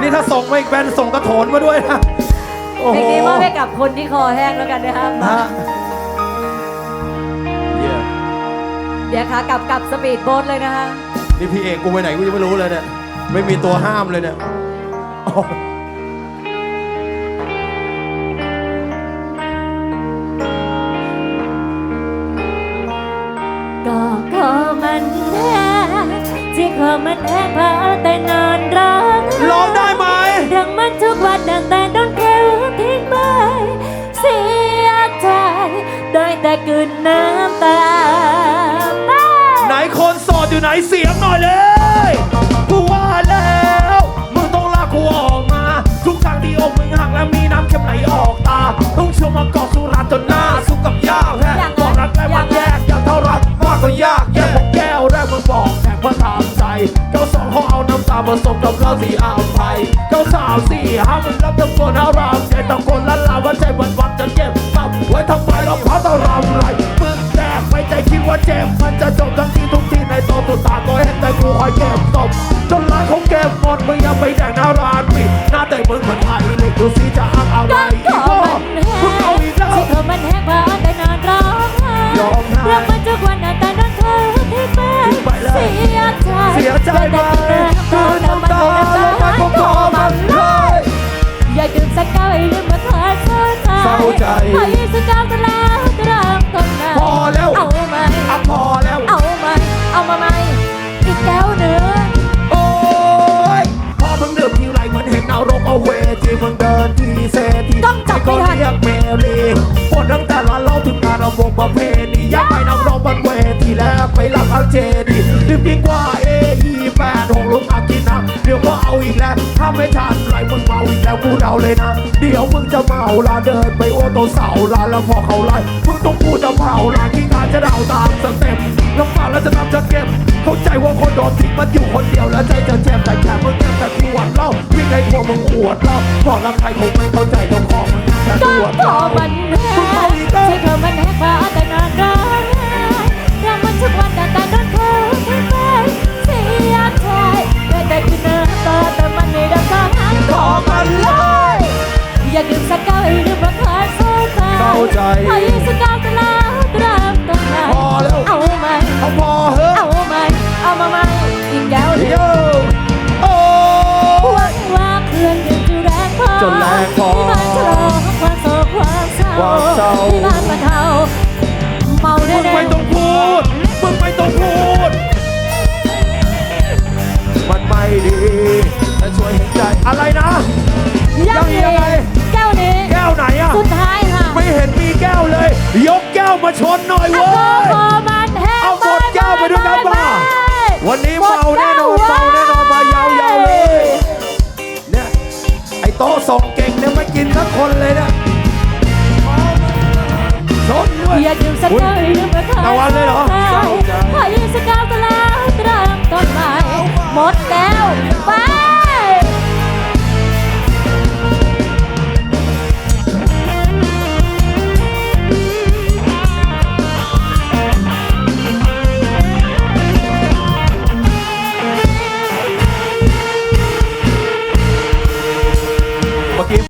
นี่ถ้าส่งมาอีกแบนส่งกระโถนมาด้วยนะโอ้เพโหลงนี้มอบให้กับคนที่คอแห้งแล้วกันนะครับมาฮะเยี่ยมเดี๋ยวขากลับกลับสปีดโบ๊ทเลยนะฮะนี่พี่เอกกูไปไหนกูยังไม่รู้เลยเนี่ย ไม่มีตัวห้ามเลยเนี่ยโอ้โหก็ขอมันแท้ที่ขอมันแท้พาแต่ แต่กลืนน้ำตาไหนคนโสดอยู่ไหนเสียงหน่อยเลยกูว่าแล้ว มึงต้องลากกูออกมา ทุกครั้งที่อกมึงหักแล้วมีน้ำเค็มไหลออกตา ต้องชมมากอกสุราจนหน้าสู้กับยากแท้บอกรักได้มันแยกอย่างเท่ารักมากก็ยากแยกของแก้วแรกมึงบอกแทงเพื่อทำใจเจ้าสองเขาเอาน้ำตาผสมกับเหล้าสีอภัยเจ้าสาวสี่ห้ามึงรับตะโกนอารามใตตุตาก็เห็นแต่กูคอยเก็บตบจนร้านเขาเก็บหมดมึงยังไปแดกหน้าร้านปิดหน้าแต่มึงเหมือนไทยเลยดูสิจะอ้างอะไรอมันแห้มึงเอาอีกแล้วที่ขอมันแห้พาแต่นานร้องไห้ร้องไห้รักมันทุกวันดังแต่โดนเธอทิ้งไปเสียใจเสียใจไหมคืนน้ำตาแต่มันไม่ได้ก็ขอมันเลยอย่าดื่มสักแก้วให้ลืมมาขาดเศร้าใจเศร้าใจให้สักแก้วก็แล้วก็เริ่มต้นใหม่พอแล้วเอาไหมอะพอแล้ว เอาเวทีมึงเดินทีเซทีต้องจับก็ไม่ทัน เรียกเมรีคนทั้งแต่ละเราถึงการระบบประเพณีอยากไปนักร้องบนเวทีแล้วไปรับเอาเจดีรีบยิ่งกว่าเออีแปดหกลุงอากินนะเดี๋ยวก็เอาอีกแล้วถ้าไม่ทันไรมึงเมาอีกแล้วพูเอาเลยนะ เดี๋ยวมึงจะเมาลาเดินไปโอโตเสาลาแล้วพอเขาไล่มึงต้องพูดจะเผาลาที่งานจะเดาตามสเต็ปแล้วฟังแล้วจะนำจะเก็บ เข้าใจว่าคนโดนทิ้งมันอยู่คนเดียวแล้วใจจะเจ็บ ในพวกมึงปวดเล่าบอรักใครคงไม่เข้าใจต้องของมึงแค่ก็ตรวจพอมัน ความเศร้าความเศร้า ที่บ้านมาเทาเมามึแน่งไม่ต้องพูด มึงไม่ต้องพูด มันไม่ดีแต่ช่วยเห็นใจอะไรนะ ๆยังอีกยังไง แก้วนี้ แก้วไหนอะสุดท้ายค่ะไม่เห็นมีแก้วเลย ยกแก้วมาชนหน่อยแอลเว้กอย ฮอล์มันแห้งเอาหมดแก้วไปด้วยกันป่ะ วันนี้เมาแน่นอนเมาแน่ อยากดื่มสักหน่อยเพื่อรทเลยเหรอขอยืมสักแก้วก็แล้วตรางต้นใหม่หมดแ